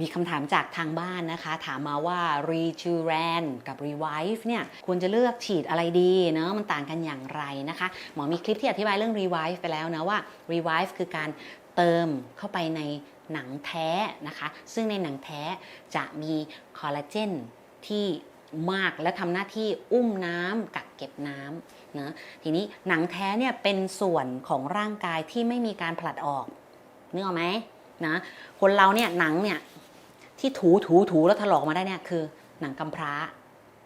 มีคำถามจากทางบ้านนะคะ ถามมาว่า r e j u r a n กับ Revive เนี่ยควรจะเลือกฉีดอะไรดีเนาะมันต่างกันอย่างไรนะคะ หมอมีคลิปที่อธิบายเรื่อง Revive ไปแล้วนะว่า Revive คือการเติมเข้าไปในหนังแท้นะคะ ซึ่งในหนังแท้จะมีคอลลาเจนที่มากและทำหน้าที่อุ้มน้ำกักเก็บน้ำนะทีนี้หนังแท้เนี่ยเป็นส่วนของร่างกายที่ไม่มีการผลัดออกนึกออกไหมนะคนเราเนี่ยหนังเนี่ย ที่ถูถูถูแล้วถลอกมาได้เนี่ยคือหนังกำพร้า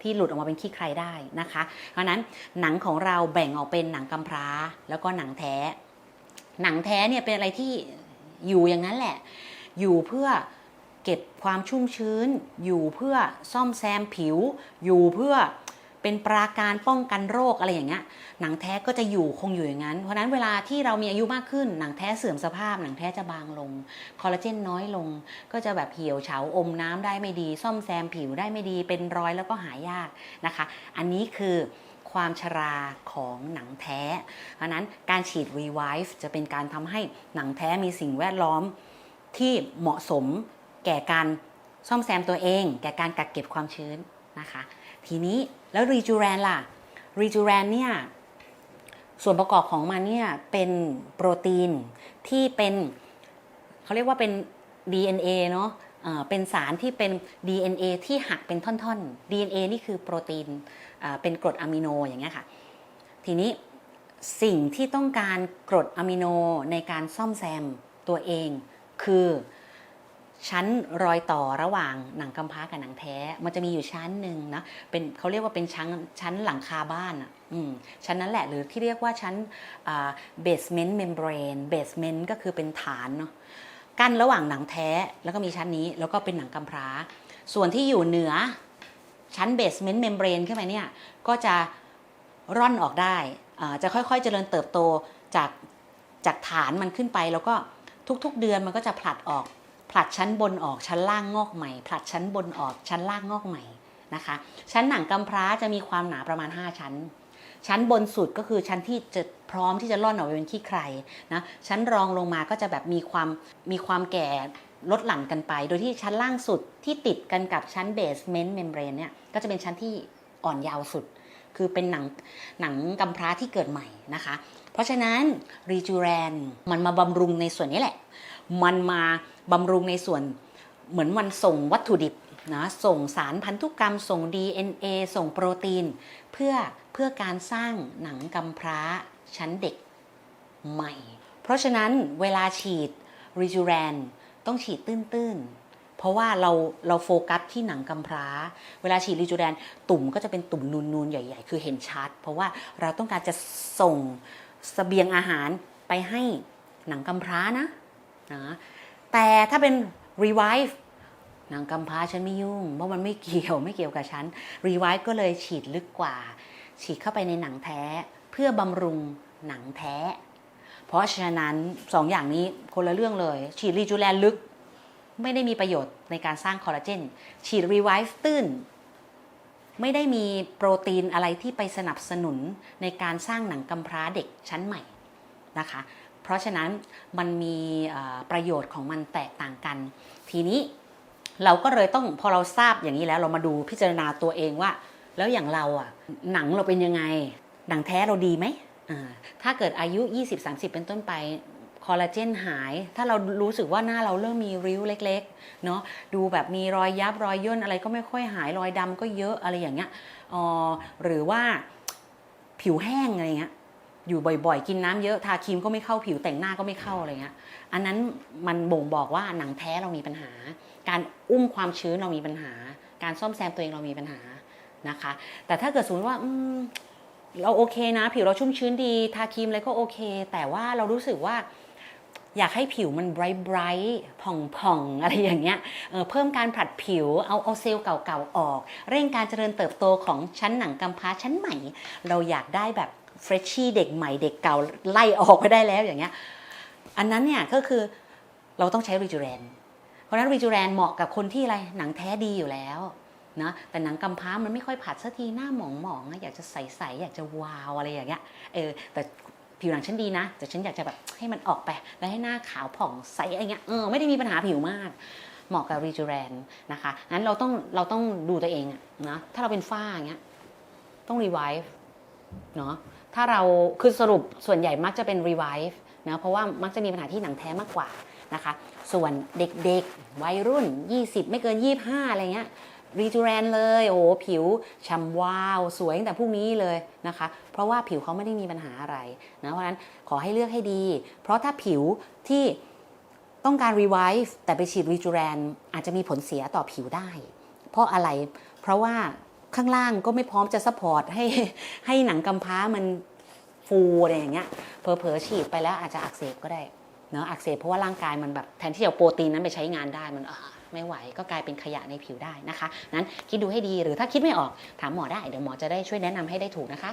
ที่หลุดออกมาเป็นขี้ใครได้นะคะ เพราะนั้นหนังของเราแบ่งออกเป็นหนังกำพร้าแล้วก็หนังแท้ หนังแท้เนี่ยเป็นอะไรที่อยู่อย่างนั้นแหละ อยู่เพื่อเก็บความชุ่มชื้น อยู่เพื่อซ่อมแซมผิว อยู่เพื่อ เป็นปราการป้องกันโรคอะไรอย่างเงี้ยหนังแท้ก็จะอยู่คงอยู่อย่างนั้น เพราะนั้นเวลาที่เรามีอายุมากขึ้น หนังแท้เสื่อมสภาพ หนังแท้จะบางลงคอลลาเจนน้อยลง ก็จะแบบเหี่ยวเฉาอมน้ำได้ไม่ดี ซ่อมแซมผิวได้ไม่ดีเป็นรอยแล้วก็หายากนะคะ อันนี้คือความชราของหนังแท้ เพราะฉะนั้นการฉีด Revive จะเป็นการทำให้หนังแท้มีสิ่งแวดล้อมที่เหมาะสมแก่การซ่อมแซมตัวเอง แก่การกักเก็บความชื้นนะคะ ทีนี้แล้ว Rejuran ล่ะ Rejuran เนี่ยส่วนประกอบของมันเนี่ยเป็นโปรตีนที่เป็นเขาเรียกว่าเป็น DNA เนาะเอ่อเป็นสารที่เป็น DNA ที่หักเป็นท่อนๆ DNA นี่คือโปรตีนเป็นกรดอะมิโนอย่างเงี้ยค่ะ ทีนี้สิ่งที่ต้องการกรดอะมิโนในการซ่อมแซมตัวเอง คือ ชั้นรอยต่อระหว่างหนังกำพร้ากับหนังแท้ มันจะมีอยู่ชั้นหนึ่งนะเป็นเขาเรียกว่าเป็นชั้นชั้นหลังคาบ้านอะอืมชั้นนั้นแหละหรือที่เรียกว่าชั้น basement membrane basement ก็คือเป็นฐานเนาะกั้นระหว่างหนังแท้แล้วก็มีชั้นนี้แล้วก็เป็นหนังกำพร้า ส่วนที่อยู่เหนือชั้น basement membrane ขึ้นไปเนี่ยก็จะร่อนออกได้จะค่อยๆเจริญเติบโตจากจากฐานมันขึ้นไปแล้วก็ทุกๆเดือนมันก็จะผลัดออก ผลัดชั้นบนออกชั้นล่างงอกใหม่ ผลัดชั้นบนออกชั้นล่างงอกใหม่นะคะ ชั้นหนังกำพร้าจะมีความหนาประมาณ 5 ชั้น ชั้นบนสุดก็คือชั้นที่จะพร้อมที่จะล่อนออกไปเป็นขี้ใครนะชั้นรองลงมาก็จะแบบมีความมีความแก่ลดหลั่นกันไป โดยที่ชั้นล่างสุดที่ติดกันกับชั้นเบสเมนต์เมมเบรนเนี่ยก็จะเป็นชั้นที่อ่อนยาวสุด คือเป็นหนังหนังกำพร้าที่เกิดใหม่นะคะ เพราะฉะนั้นรีจูแรนมันมาบำรุงในส่วนนี้แหละ มันมาบำรุงในส่วนเหมือนมันส่งวัตถุดิบนะส่งสารพันธุกรรม ส่ง DNA ส่งโปรตีน เพื่อเพื่อการสร้างหนังกำพร้าชั้นเด็กใหม่ เพราะฉะนั้นเวลาฉีดรีจูแรนต้องฉีดตื้นๆ เพราะว่าเราเราโฟกัสที่หนังกำพร้า เวลาฉีดรีจูแรนตุ่มก็จะเป็นตุ่มนูนๆ ใหญ่ ๆ คือเห็นชัด เพราะว่าเราต้องการจะส่งเสบียงอาหารไปให้หนังกำพร้านะ นะแต่ถ้าเป็น revive หนังกำพร้าฉันไม่ยุ่ง เพราะมันไม่เกี่ยวไม่เกี่ยวกับฉัน revive ก็เลยฉีดลึกกว่า ฉีดเข้าไปในหนังแท้เพื่อบำรุงหนังแท้ เพราะฉะนั้นสองอย่างนี้คนละเรื่องเลย ฉีดรีจูแลนลึก ไม่ได้มีประโยชน์ในการสร้างคอลลาเจน ฉีด revive ตื้น ไม่ได้มีโปรตีนอะไรที่ไปสนับสนุนในการสร้างหนังกำพร้าเด็กชั้นใหม่ นะคะ เพราะฉะนั้นมันมีประโยชน์ของมันแตกต่างกัน ทีนี้เราก็เลยต้องพอเราทราบอย่างนี้แล้วเรามาดูพิจารณาตัวเองว่า แล้วอย่างเราอะหนังเราเป็นยังไง หนังแท้เราดีไหมถ้าเกิดอายุ 20-30 เป็นต้นไปคอลลาเจนหาย ถ้าเรารู้สึกว่าหน้าเราเริ่มมีริ้วเล็กๆ เนาะดูแบบมีรอยยับรอยย่นอะไรก็ไม่ค่อยหายรอยดำก็เยอะอะไรอย่างเงี้ยอ๋อหรือว่าผิวแห้งอะไรเงี้ย อยู่บ่อยๆ กินน้ำเยอะทาครีมก็ไม่เข้าผิวแต่งหน้าก็ไม่เข้าอะไรเงี้ยอันนั้นมันบ่งบอกว่าหนังแท้เรามีปัญหา การอุ้มความชื้นเรามีปัญหา การซ่อมแซมตัวเองเรามีปัญหานะคะ แต่ถ้าเกิดสมมติว่าอืมเราโอเคนะ ผิวเราชุ่มชื้นดีทาครีมอะไรก็โอเค แต่ว่าเรารู้สึกว่าอยากให้ผิวมันไบรท์ไบรท์ผ่องผ่องๆอะไรอย่างเงี้ยเออเพิ่มการผลัดผิวเอาเอาเซลล์เก่าๆออก เร่งการเจริญเติบโตของชั้นหนังกำพร้าชั้นใหม่ เราอยากได้แบบ เฟรชชี่เด็กใหม่เด็กเก่าไล่ออกไปได้แล้วอย่างเงี้ยอันนั้นเนี่ยก็คือเราต้องใช้รีจูแรนเพราะนั้นรีจูแรนเหมาะกับคนที่อะไรหนังแท้ดีอยู่แล้วนะแต่หนังกำพร้ามันไม่ค่อยผัดสักทีหน้าหมองหมองอยากจะใสๆอยากจะวาวอะไรอย่างเงี้ยเออแต่ผิวหนังฉันดีนะ แต่ฉันอยากจะแบบให้มันออกไปแล้วให้หน้าขาวผ่องใสอะไรเงี้ยเออไม่ได้มีปัญหาผิวมากเหมาะกับรีจูแรนนะคะงั้นเราต้องเราต้องดูตัวเองนะถ้าเราเป็นฝ้าอย่างเงี้ยต้องรีไวฟ์เนาะ ถ้าเราคือสรุปส่วนใหญ่มักจะเป็นรีไวฟ์นะเพราะว่ามักจะมีปัญหาที่หนังแท้มากกว่านะคะส่วนเด็กๆ วัยรุ่น 20 ไม่เกิน 25 อะไรเงี้ยรีจูแรนเลย โอ้โหผิวฉ่ำวาว สวยตั้งแต่พรุ่งนี้เลยนะคะ เพราะว่าผิวเขาไม่ได้มีปัญหาอะไรนะเพราะฉะนั้นขอให้เลือกให้ดี เพราะถ้าผิวที่ต้องการรีไวฟ์แต่ไปฉีดรีจูแรนอาจจะมีผลเสียต่อผิวได้ เพราะอะไรเพราะว่า ข้างล่างก็ไม่พร้อมจะซัพพอร์ตให้ให้หนังกำพร้ามันฟูอะไรอย่างเงี้ยเผลอๆฉีดไปแล้วอาจจะอักเสบก็ได้เนาะอักเสบเพราะว่าร่างกายมันแบบแทนที่จะเอาโปรตีนนั้นไปใช้งานได้มันไม่ไหวก็กลายเป็นขยะในผิวได้นะคะ นั้นคิดดูให้ดีหรือถ้าคิดไม่ออกถามหมอได้เดี๋ยวหมอจะได้ช่วยแนะนำให้ได้ถูกนะคะ